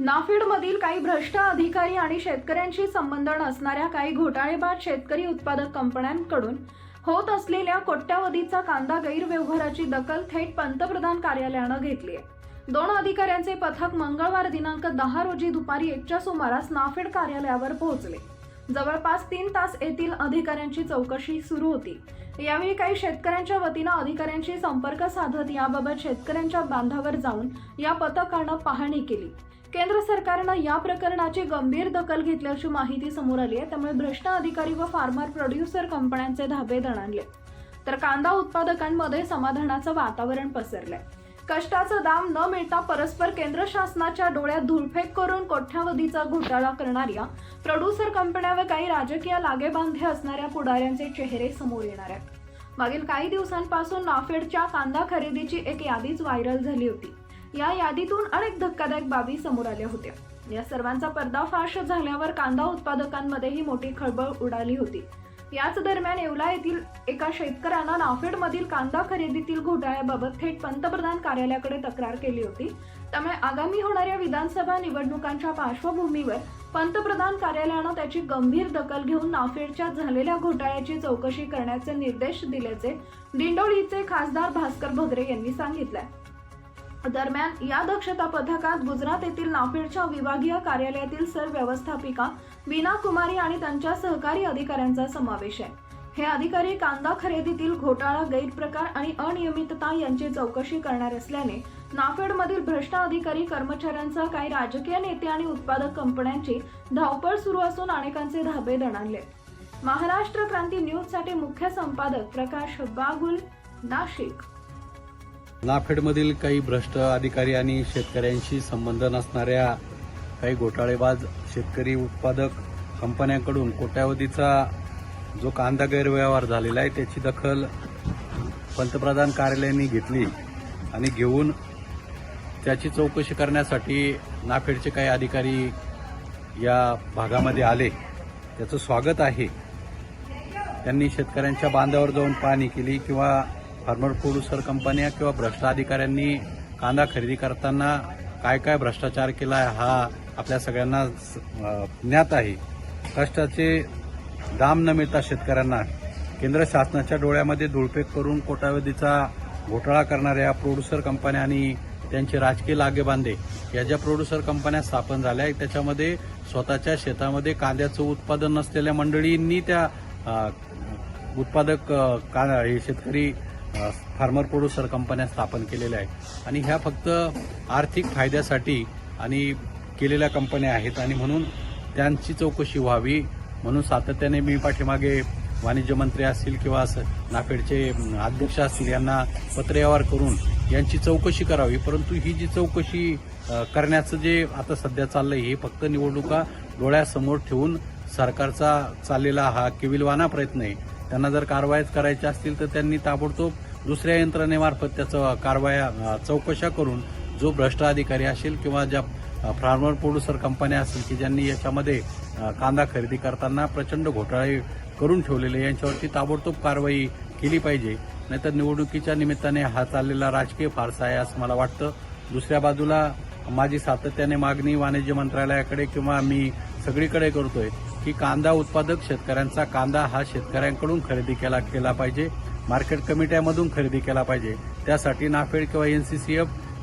नाफेडमधील काही भ्रष्ट अधिकारी आणि शेतकऱ्यांशी संबंध नसणाऱ्या काही घोटाळेबाज शेतकरी उत्पादक कंपन्यांकडून होत असलेल्या कोट्यावधीचा कांदा गैरव्यवहाराची दखल थेट पंतप्रधान कार्यालयानं घेतली आहे. दोन अधिकाऱ्यांचे पथक मंगळवार दिनांक दहा रोजी दुपारी एकच्या सुमारास नाफेड कार्यालयावर पोहोचले. जवळपास तीन तास येथील अधिकाऱ्यांची चौकशी सुरू होती. यावेळी काही शेतकऱ्यांच्या वतीनं अधिकाऱ्यांशी संपर्क साधत याबाबत शेतकऱ्यांच्या बांधावर जाऊन या पथकानं पाहणी केली. केंद्र सरकारनं या प्रकरणाची गंभीर दखल घेतल्याची माहिती समोर आली आहे. त्यामुळे भ्रष्ट अधिकारी व फार्मर प्रोड्युसर कंपन्यांचे धाबे दणाणले तर कांदा उत्पादकांमध्ये समाधानाचं वातावरण पसरलंय. कष्टाचं दाम न मिळता परस्पर केंद्र शासनाच्या डोळ्यात धुळफेक करून कोट्यावधीचा घोटाळा करणाऱ्या प्रोड्युसर कंपन्या व काही राजकीय लागेबांधे असणाऱ्या पुढाऱ्यांचे चेहरे समोर येणार आहेत. मागील काही दिवसांपासून नाफेडच्या कांदा खरेदीची एक यादीच व्हायरल झाली होती. या यादीतून अनेक धक्कादायक बाबी समोर आल्या होत्या. या सर्वांचा पर्दाफाश झाल्यावर कांदा उत्पादकांमध्येही मोठी खळबळ उडाली होती. याच दरम्यान येवला येथील एका शेतकऱ्यानं नाफेडमधील कांदा खरेदीतील घोटाळ्याबाबत थेट पंतप्रधान कार्यालयाकडे तक्रार केली होती. त्यामुळे आगामी होणाऱ्या विधानसभा निवडणुकांच्या पार्श्वभूमीवर पंतप्रधान कार्यालयानं त्याची गंभीर दखल घेऊन नाफेडच्या झालेल्या घोटाळ्याची चौकशी करण्याचे निर्देश दिल्याचे दिंडोळीचे खासदार भास्कर भगरे यांनी सांगितलंय. दरम्यान या दक्षता पथकात गुजरात येथील नाफेडच्या विभागीय कार्यालयातील सर व्यवस्थापिका वीणा कुमारी आणि त्यांच्या सहकारी अधिकाऱ्यांचा समावेश आहे. हे अधिकारी कांदा खरेदीतील घोटाळा गैरप्रकार आणि अनियमितता यांची चौकशी करणार असल्याने नाफेडमधील भ्रष्ट अधिकारी कर्मचाऱ्यांसह काही राजकीय नेते आणि उत्पादक कंपन्यांची धावपळ सुरू असून अनेकांचे धाबे दणाणले. महाराष्ट्र क्रांती न्यूजसाठी मुख्य संपादक प्रकाश बागुल नाशिक. नाफेडमधील काही भ्रष्ट अधिकारी आणि शेतकऱ्यांशी संबंध नसणाऱ्या काही घोटाळेबाज शेतकरी उत्पादक कंपन्यांकडून कोट्यावधीचा जो कांदा गैरव्यवहार झालेला आहे त्याची दखल पंतप्रधान कार्यालयाने घेतली आणि घेऊन त्याची चौकशी करण्यासाठी नाफेडचे काही अधिकारी या भागामध्ये आले. त्याचं स्वागत आहे. त्यांनी शेतकऱ्यांच्या बांधावर जाऊन पाहणी केली किंवा फार्मर प्रोड्युसर कंपन्या किंवा भ्रष्ट अधिकाऱ्यांनी कांदा खरेदी करताना काय काय भ्रष्टाचार केला आहे हा आपल्या सगळ्यांना स- ज्ञात आहे. कष्टाचे दाम न मिळता शेतकऱ्यांना केंद्र शासनाच्या डोळ्यामध्ये धुळपेक करून कोटावधीचा घोटाळा करणाऱ्या प्रोड्युसर कंपन्या आणि त्यांचे राजकीय लागेबांधे या ज्या प्रोड्युसर कंपन्या स्थापन झाल्या आहेत त्याच्यामध्ये स्वतःच्या शेतामध्ये कांद्याचं उत्पादन नसलेल्या मंडळींनी त्या उत्पादक का हे शेतकरी फार्मर प्रोड्युसर कंपन्या स्थापन केलेल्या आहेत. आणि ह्या फक्त आर्थिक फायद्यासाठी आणि केलेल्या कंपन्या आहेत. आणि म्हणून त्यांची चौकशी व्हावी. म्हणून सातत्याने मी पाठीमागे वाणिज्य मंत्री असतील किंवा नाफेडचे अध्यक्ष असतील यांना पत्रव्यवहार करून यांची चौकशी करावी. परंतु ही जी चौकशी करण्याचं जे आता सध्या चाललं आहे हे फक्त निवडणुका डोळ्यासमोर ठेवून सरकारचा चाललेला हा केविलवाना प्रयत्न आहे. त्यांना जर कारवाईच करायच्या असतील तर त्यांनी ताबडतोब दुसऱ्या यंत्रणेमार्फत त्याचं कारवाया चौकशा करून जो भ्रष्ट अधिकारी असेल किंवा ज्या फार्मर प्रोड्युसर कंपन्या असतील की ज्यांनी याच्यामध्ये कांदा खरेदी करताना प्रचंड घोटाळे करून ठेवलेले यांच्यावरती ताबडतोब कारवाई केली पाहिजे. नाहीतर निवडणुकीच्या निमित्ताने हा चाललेला राजकीय फारसा आहे असं मला वाटतं. दुसऱ्या बाजूला माझी सातत्याने मागणी वाणिज्य मंत्रालयाकडे किंवा मी सगळीकडे करतोय. की कांदा उत्पादक शेतकऱ्यांचा कांदा हा शेतकऱ्यांकडून खरेदी केला केला पाहिजे. मार्केट कमिट्यामधून खरेदी केला पाहिजे. त्यासाठी नाफेड किंवा एन सी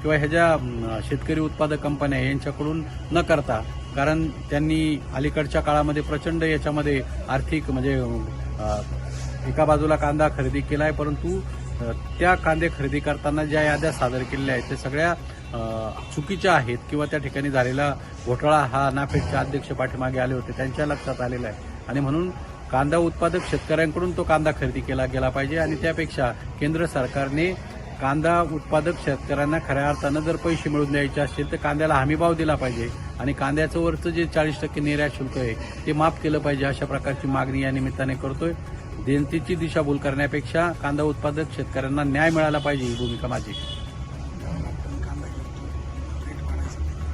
किंवा ह्या ज्या ह्याच्या शेतकरी उत्पादक कंपन्या यांच्याकडून न करता कारण त्यांनी अलीकडच्या काळामध्ये प्रचंड याच्यामध्ये आर्थिक म्हणजे एका बाजूला कांदा खरेदी केला आहे परंतु त्या कांदे खरेदी करताना ज्या याद्या सादर केलेल्या आहेत त्या सगळ्या चुकीच्या आहेत किंवा त्या ठिकाणी झालेला घोटाळा हा नाफेडच्या अध्यक्ष पाठीमागे आले होते त्यांच्या लक्षात आलेला आहे. आणि म्हणून कांदा उत्पादक शेतकऱ्यांकडून तो कांदा खरेदी केला गेला पाहिजे आणि त्यापेक्षा केंद्र सरकारने कांदा उत्पादक शेतकऱ्यांना खऱ्या अर्थानं जर पैसे मिळवून द्यायचे असतील तर कांद्याला हमीभाव दिला पाहिजे आणि कांद्याचं वरचं जे चाळीस टक्के निर्यात शुल्क आहे ते माफ केलं पाहिजे अशा प्रकारची मागणी या निमित्ताने करतोय. देणतीची दिशाभूल करण्यापेक्षा कांदा उत्पादक शेतकऱ्यांना न्याय मिळाला पाहिजे ही भूमिका माझी.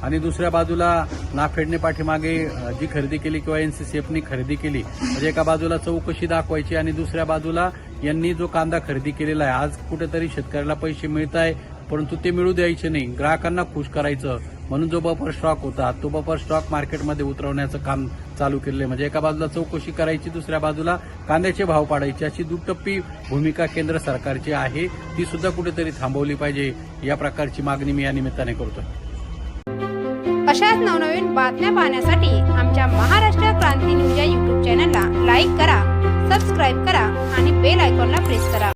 आणि दुसऱ्या बाजूला नाफेडने पाठीमागे जी खरेदी केली किंवा एनसीसीएफनी खरेदी केली म्हणजे एका बाजूला चौकशी दाखवायची आणि दुसऱ्या बाजूला यांनी जो कांदा खरेदी केलेला आहे आज कुठेतरी शेतकऱ्याला पैसे मिळत आहे परंतु ते मिळू द्यायचे नाही. ग्राहकांना खुश करायचं म्हणून जो बफर स्टॉक होता तो बफर स्टॉक मार्केटमध्ये उतरवण्याचं काम चालू केलेलं म्हणजे एका बाजूला चौकशी करायची दुसऱ्या बाजूला कांद्याचे भाव पाडायचे. अशी दुटप्पी भूमिका केंद्र सरकारची आहे. ती सुद्धा कुठेतरी थांबवली पाहिजे. या प्रकारची मागणी मी या निमित्ताने करतो. अशाच नवनवीन बातम्या पाहण्यासाठी आमच्या महाराष्ट्र क्रांती न्यूज या युट्यूब चॅनलला लाईक करा सबस्क्राईब करा आणि बेल आयकॉनला प्रेस करा.